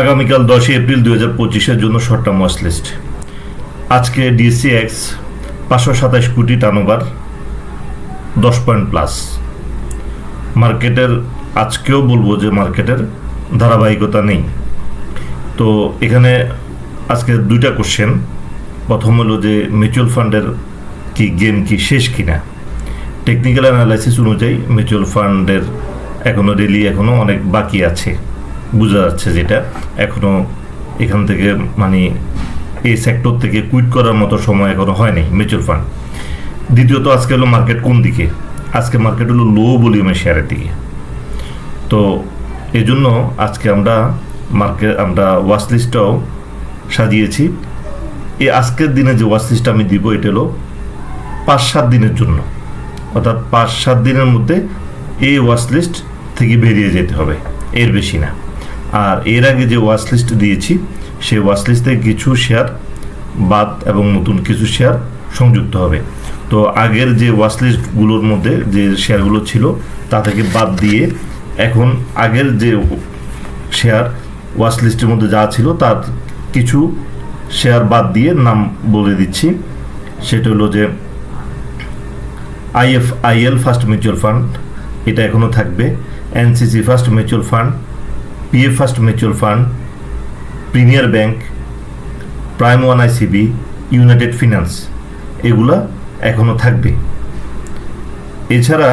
আগামীকাল দশই এপ্রিল দুই হাজার পঁচিশের জন্য শর্ট টার্ম ওয়াচ লিস্ট। আজকে ডিসিএক্স পাঁচশো সাতাশ কোটি টার্নওভার দশ পয়েন্ট প্লাস। মার্কেটের, আজকেও বলব যে মার্কেটের ধারাবাহিকতা নেই। তো এখানে আজকে দুইটা কোশ্চেন প্রথম হলো যে মিউচুয়াল ফান্ডের কি গেম কি শেষ কিনা? টেকনিক্যাল অ্যানালাইসিস অনুযায়ী মিউচুয়াল ফান্ডের এখনও রেলি এখনও অনেক বাকি আছে। বোঝা যাচ্ছে যেটা। এখনও এখান থেকে মানে এই সেক্টর থেকে কুইট করার মতো সময় এখনও হয়নি মিউচুয়াল ফান্ড দ্বিতীয়ত, আজকে হলো মার্কেট কোন দিকে? আজকে মার্কেট হলো লো ভলিউমের শেয়ারের দিকে। তো এই জন্য আজকে আমরা মার্কেট আমরা ওয়াচ লিস্টটাও সাজিয়েছি। এই আজকের দিনে যে ওয়াচ লিস্টটা আমি দিব, এটা হলো পাঁচ সাত দিনের জন্য। অর্থাৎ পাঁচ সাত দিনের মধ্যে এই ওয়াচ লিস্ট থেকে বেরিয়ে যেতে হবে। এর বেশি না। আর এর আগে যে ওয়াচ লিস্ট দিয়েছি, সেই ওয়াচ লিস্টে কিছু শেয়ার বাদ এবং নতুন কিছু শেয়ার সংযুক্ত হবে। তো আগের যে ওয়াচ লিস্টগুলোর মধ্যে যে শেয়ারগুলো ছিল, তা থেকে বাদ দিয়ে এখন আগের যে শেয়ার ওয়াচ লিস্টের মধ্যে যা ছিল, তার কিছু শেয়ার বাদ দিয়ে নাম বলে দিচ্ছি। সেটা হলো যে IF IL first mutual fund, এটা এখনও থাকবে। NCC first mutual fund PF first mutual fund premier bank prime one ICB united finance এগুলা এখনও থাকবে। এছাড়া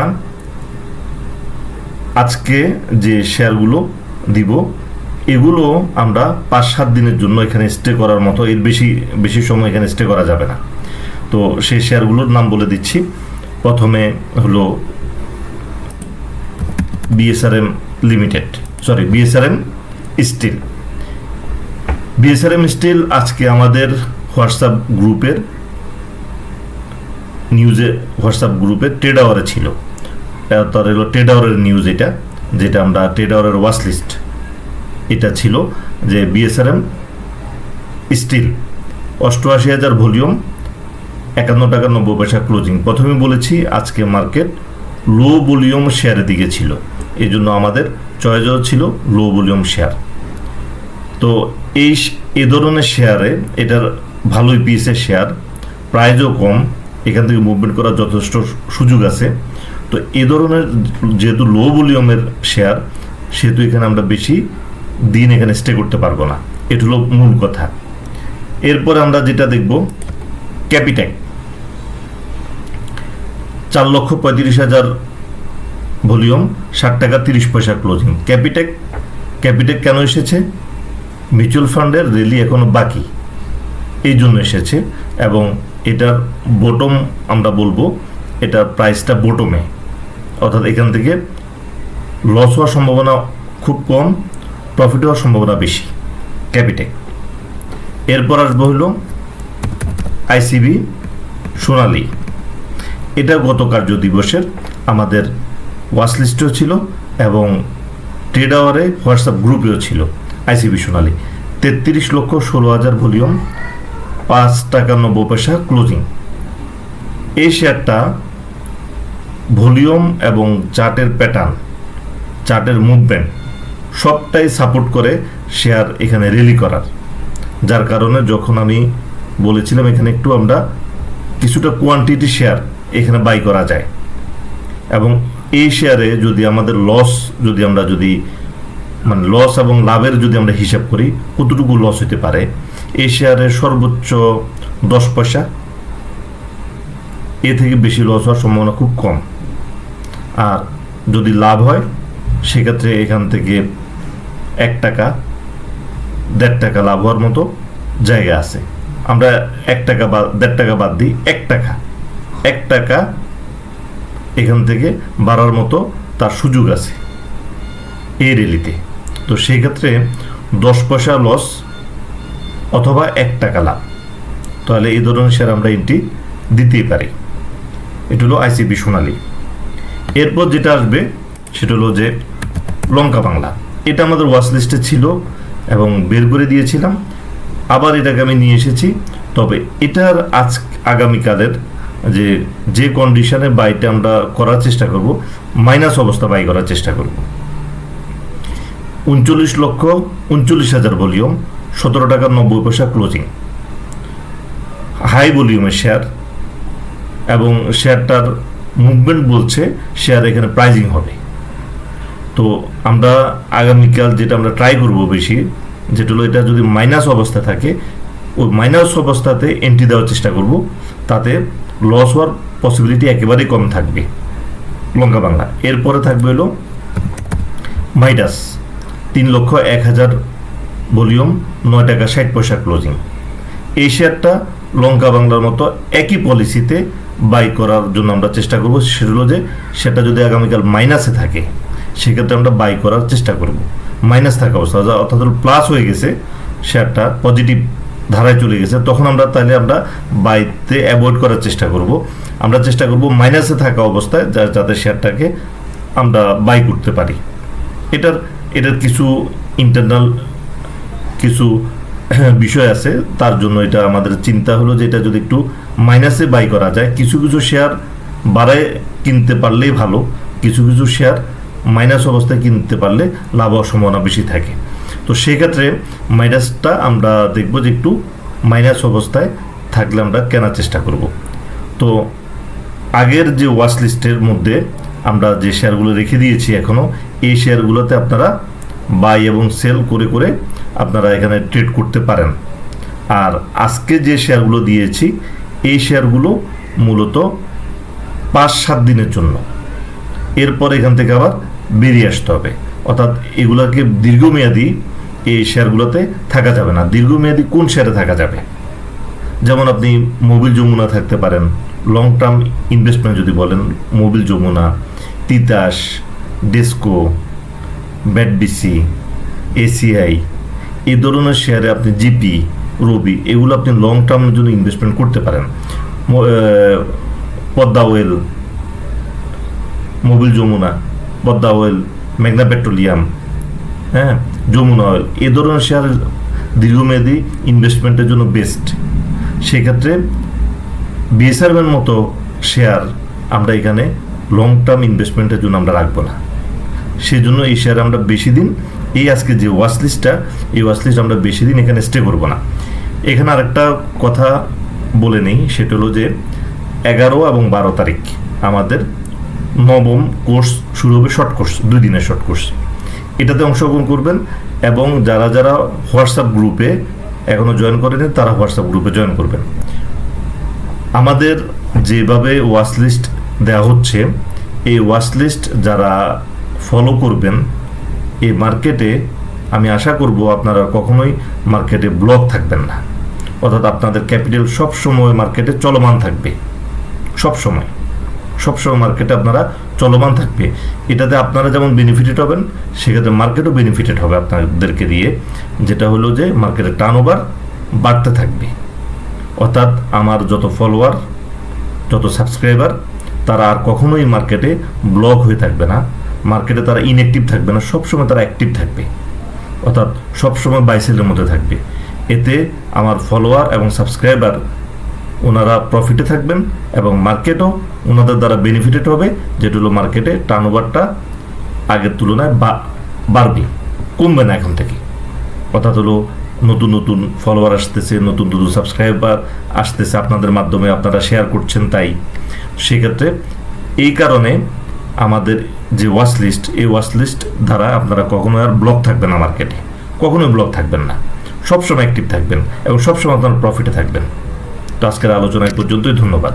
আজকে যে শেয়ারগুলো দিব, এগুলো আমরা পাঁচ সাত দিনের জন্য এখানে স্টে করার মতো, এর বেশি বেশি সময় এখানে স্টে করা যাবে না। তো সেই শেয়ারগুলোর নাম বলে দিচ্ছি। প্রথমে হলো BSRM limited sorry BSRM steel BSRM steel আজকে আমাদের হোয়াটসঅ্যাপ গ্রুপের নিউজে হোয়াটসঅ্যাপ গ্রুপে ট্রেড আওয়ারে ছিল। তার হলো ট্রেড আওয়ারের নিউজ এটা, যেটা আমরা ট্রেড আওয়ারের ওয়াচ লিস্ট এটা ছিল, যে বিএসআরএম স্টিল অষ্টআশি হাজার ভলিউম একান্ন টাকা নব্বই পয়সা ক্লোজিং প্রথমে বলেছি আজকে মার্কেট লো ভলিউম শেয়ারের দিকে ছিল। এই জন্য আমাদের চয়েসও ছিল লো ভলিউম শেয়ার তো এই এ ধরনের শেয়ারে এটার ভালোই পিসের শেয়ার প্রাইজও কম, এখান থেকে মুভমেন্ট করার যথেষ্ট সুযোগ আছে। তো এ ধরনের যেহেতু লো ভলিউমের শেয়ার সেহেতু এখানে আমরা বেশি দিন এখানে স্টে করতে পারব না। এটা হলো মূল কথা। এরপরে আমরা যেটা দেখব ক্যাপিটেক চার লক্ষ পঁয়ত্রিশ হাজার ভলিউম ষাট টাকা তিরিশ পয়সা ক্লোজিং। ক্যাপিটেক ক্যাপিটেক কেন এসেছে? মিউচুয়াল ফান্ডের রেলি এখনও বাকি। এই জন্য এসেছে এবং এটার বটম আমরা বলব, এটার প্রাইসটা বটমে অর্থাৎ এখান থেকে লস হওয়ার সম্ভাবনা খুব কম প্রফিট হওয়ার সম্ভাবনা বেশি। ক্যাপিটেক এরপর আসব হলো আইসিবি সোনালি। এটা গত কার্য দিবসের আমাদের ওয়াচ লিস্টেও ছিল এবং ট্রেড আওয়ারে হোয়াটসঅ্যাপ গ্রুপেও ছিল আইসিবি সোনালি। তেত্রিশ লক্ষ ষোলো হাজার ভলিউম, পাঁচ টাকা নব্বই পয়সা ক্লোজিং এই শেয়ারটা ভলিউম এবং চার্টের প্যাটার্ন চার্টের মুভমেন্ট সবটাই সাপোর্ট করে শেয়ার এখানে রেলি করার। যার কারণে যখন আমি বলেছিলাম এখানে একটু আমরা কিছুটা কোয়ান্টিটি শেয়ার এখানে বাই করা যায়। এবং এই শেয়ারে যদি আমাদের লস যদি আমরা যদি মানে লস এবং লাভের যদি আমরা হিসাব করি, কতটুকু লস হতে পারে? এই শেয়ারে সর্বোচ্চ দশ পয়সা। এ থেকে বেশি লস হওয়ার সম্ভাবনা খুব কম। আর যদি লাভ হয়, সেক্ষেত্রে এখান থেকে এক টাকা, দেড় টাকা লাভ হওয়ার মতো জায়গা আছে। আমরা এক টাকা বা, দেড় টাকা বাদ দিই, এক টাকা। এক টাকা এখান থেকে বাড়ার মতো তার সুযোগ আছে এই রেলিতে। তো সেই ক্ষেত্রে দশ পয়সা লস অথবা এক টাকা লাভ। তাহলে এই ধরনের শেয়ার আমরা এন্ট্রি দিতেই পারি। এটা হলো আইসিবি সোনালি। এরপর যেটা আসবে, সেটা হলো যে লঙ্কা বাংলা। এটা আমাদের ওয়াচ লিস্টে ছিল এবং বের করে দিয়েছিলাম। আবার এটাকে আমি নিয়ে এসেছি। তবে এটার আজ আগামীকালের যে যে কন্ডিশনে বাইটা আমরা করার চেষ্টা করব মাইনাস অবস্থা বাই করার চেষ্টা করব। উনচল্লিশ লক্ষ উনচল্লিশ হাজার ভলিউম সতেরো টাকা নব্বই পয়সা ক্লোজিং হাই ভলিউমের শেয়ার এবং শেয়ারটার মুভমেন্ট বলছে শেয়ার এখানে প্রাইজিং হবে। তো আমরা আগামীকাল যেটা আমরা ট্রাই করব বেশি, যেটা হলো এটা যদি মাইনাস অবস্থা থাকে, ওই মাইনাস অবস্থাতে এন্ট্রি দেওয়ার চেষ্টা করব, তাতে লস হওয়ার পসিবিলিটি একেবারেই কম থাকবে লঙ্কা বাংলা। এরপরে থাকবে হলো মাইডাস, তিন লক্ষ এক হাজার ভলিউম, নয় টাকা ষাট পয়সা ক্লোজিং এই শেয়ারটা লঙ্কা বাংলার মতো একই পলিসিতে বাই করার জন্য আমরা চেষ্টা করব। সেটা হলো যে, সেটা যদি আগামীকাল মাইনাসে থাকে, সেক্ষেত্রে আমরা বাই করার চেষ্টা করব। মাইনাস থাকা অবস্থা, অর্থাৎ প্লাস হয়ে গেছে, শেয়ারটা পজিটিভ ধারায় চলে গেছে, তখন আমরা তাহলে আমরা বাইতে অ্যাভয়েড করার চেষ্টা করব। আমরা চেষ্টা করব মাইনাসে থাকা অবস্থায় যা- যাতে শেয়ারটাকে আমরা বাই করতে পারি। এটার এটার কিছু ইন্টারনাল কিছু বিষয় আছে, তার জন্য এটা আমাদের চিন্তা হলো যে এটা যদি একটু মাইনাসে বাই করা যায়। কিছু কিছু শেয়ার বাড়ায় কিনতে পারলেই ভালো, কিছু কিছু শেয়ার মাইনাস অবস্থায় কিনতে পারলে লাভ সম্ভাবনা বেশি থাকে। তো সেক্ষেত্রে মাইনাসটা আমরা দেখব যে একটু মাইনাস অবস্থায় থাকলে আমরা কেনার চেষ্টা করব। তো আগের যে ওয়াচ লিস্টের মধ্যে আমরা যে শেয়ারগুলো রেখে দিয়েছি এখনও এই শেয়ারগুলোতে আপনারা বাই এবং সেল করে করে আপনারা এখানে ট্রেড করতে পারেন। আর আজকে যে শেয়ারগুলো দিয়েছি, এই শেয়ারগুলো মূলত পাঁচ, সাত দিনের জন্য। এরপর এখান থেকে আবার বেরিয়ে আসতে হবে। অর্থাৎ এগুলোকে দীর্ঘমেয়াদী এই শেয়ারগুলোতে থাকা যাবে না। দীর্ঘমেয়াদী কোন শেয়ারে থাকা যাবে? যেমন আপনি মোবিল যমুনা থাকতে পারেন লং টার্ম ইনভেস্টমেন্ট যদি বলেন, মোবিল যমুনা, তিতাস, ডেস্কো, ব্যাটবিসি, এসিআই, এই ধরনের শেয়ারে আপনি জিপি, রবি, এগুলো আপনি লং টার্মের জন্য ইনভেস্টমেন্ট করতে পারেন। Padma oil, Mobil Jamuna, Padma oil মেঘনা পেট্রোলিয়াম হ্যাঁ যমুনা অয়েল এ ধরনের শেয়ার দীর্ঘমেয়াদী ইনভেস্টমেন্টের জন্য বেস্ট সেক্ষেত্রে বিএসআরএর মতো শেয়ার আমরা এখানে লং টার্ম ইনভেস্টমেন্টের জন্য আমরা রাখব না। সেই জন্য এই শেয়ার আমরা বেশি দিন, এই আজকে যে ওয়াচ লিস্টটা এই ওয়াচ লিস্ট আমরা বেশি দিন এখানে স্টে করব না। এখানে আরেকটা কথা বলে নেই, সেটা হলো যে এগারো এবং বারো তারিখ আমাদের নবম কোর্স শুরু হবে শর্ট কোর্স দুই দিনের শর্ট কোর্স এটাতে অংশগ্রহণ করবেন এবং যারা যারা হোয়াটসঅ্যাপ গ্রুপে এখনও জয়েন করেনি তারা হোয়াটসঅ্যাপ গ্রুপে জয়েন করবেন। আমাদের যেভাবে ওয়াচ লিস্ট দেওয়া হচ্ছে, এই ওয়াচ লিস্ট যারা ফলো করবেন, এই মার্কেটে আমি আশা করব আপনারা কখনোই মার্কেটে ব্লক থাকবেন না। অর্থাৎ আপনাদের ক্যাপিটাল সব সময় মার্কেটে চলমান থাকবে। সব সময় সবসময় মার্কেটে আপনারা চলমান থাকবে। এটাতে আপনারা যেমন বেনিফিটেড হবেন, সেক্ষেত্রে মার্কেটও বেনিফিটেড হবে আপনাদেরকে দিয়ে, যেটা হলো যে মার্কেটের টার্ন ওভার বাড়তে থাকবে। অর্থাৎ আমার যত ফলোয়ার যত সাবস্ক্রাইবার তারা আর কখনোই মার্কেটে ব্লক হয়ে থাকবে না। মার্কেটে তারা ইনঅ্যাক্টিভ থাকবে না, সবসময় তারা অ্যাক্টিভ থাকবে। অর্থাৎ সবসময় বাইসেলের মধ্যে থাকবে। এতে আমার ফলোয়ার এবং সাবস্ক্রাইবার ওনারা প্রফিটে থাকবেন এবং মার্কেটও ওনাদের দ্বারা বেনিফিটেড হবে, যেটা হলো মার্কেটে টার্ন ওভারটা আগের তুলনায় বা- বাড়বে, কমবে না এখন থেকে। অর্থাৎ হলো নতুন নতুন ফলোয়ার আসতেছে, নতুন নতুন সাবস্ক্রাইবার আসতেছে, আপনাদের মাধ্যমে আপনারা শেয়ার করছেন তাই। সেক্ষেত্রে এই কারণে আমাদের যে ওয়াচ লিস্ট এই ওয়াচ লিস্ট দ্বারা আপনারা কখনো আর ব্লক থাকবেন না মার্কেটে কখনোই ব্লক থাকবেন না। সবসময় অ্যাক্টিভ থাকবেন এবং সবসময় আপনার প্রফিটে থাকবেন। তো আজকের আলোচনা পর্যন্তই ধন্যবাদ।